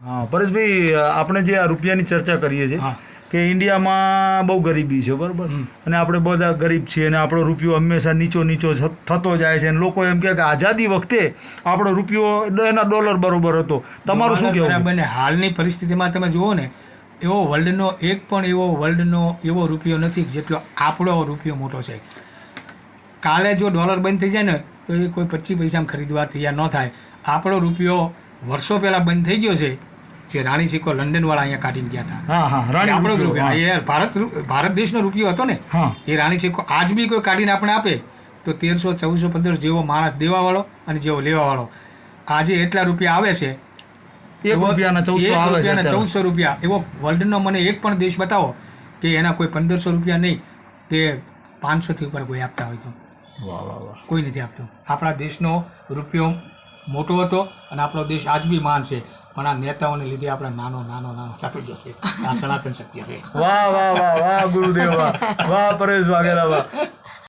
હા પરેશભાઈ આપણે જે આ રૂપિયાની ચર્ચા કરીએ છીએ હા. કે ઇન્ડિયામાં બહુ ગરીબી છે બરાબર? અને આપણે બધા ગરીબ છીએ અને આપણો રૂપિયો હંમેશા નીચો નીચો થતો જાય છે. અને લોકો એમ કહે કે આઝાદી વખતે આપણો રૂપિયો એના ડોલર બરોબર હતો. તમારું શું કહેવું? બને હાલની પરિસ્થિતિમાં તમે જુઓ ને એવો વર્લ્ડનો એક પણ એવો વર્લ્ડનો એવો રૂપિયો નથી જેટલો આપણો રૂપિયો મોટો છે. કાલે જો ડોલર બંધ થઈ જાય ને તો એ કોઈ પચીસ પૈસામાં ખરીદવા તૈયાર ન થાય. આપણો રૂપિયો વર્ષો પહેલાં બંધ થઈ ગયો છે. જે રાણી સિક્કો લંડનવાળા અહીંયા કાઢીને ગયા હતા. આપણો જ રૂપિયા એ ભારત ભારત દેશનો રૂપિયો હતો ને એ રાણી સિક્કો આજ બી કોઈ કાઢીને આપણે આપે તો તેરસો ચૌદસો પંદરસો જેવો માણસ દેવાવાળો અને જેવો લેવાવાળો. આજે એટલા રૂપિયા આવે છે. ચૌદસો રૂપિયા. એવો વર્લ્ડનો મને એક પણ દેશ બતાવો કે એના કોઈ પંદરસો રૂપિયા નહીં તે પાંચસોથી ઉપર કોઈ આપતા હોય તો. વાહ વાહ વાહ. કોઈ નથી આપતો. આપણા દેશનો રૂપિયો મોટો હતો અને આપણો દેશ આજ બી માન છે. પણ આ નેતાઓને લીધે આપણે નાનો નાનો નાનો થતો જશે આ સનાતન સત્ય છે. વાહ વાહ વાહ વાહ, ગુરુદેવ, વાહ વાહ, પરેશ વાઘેલા, વાહ.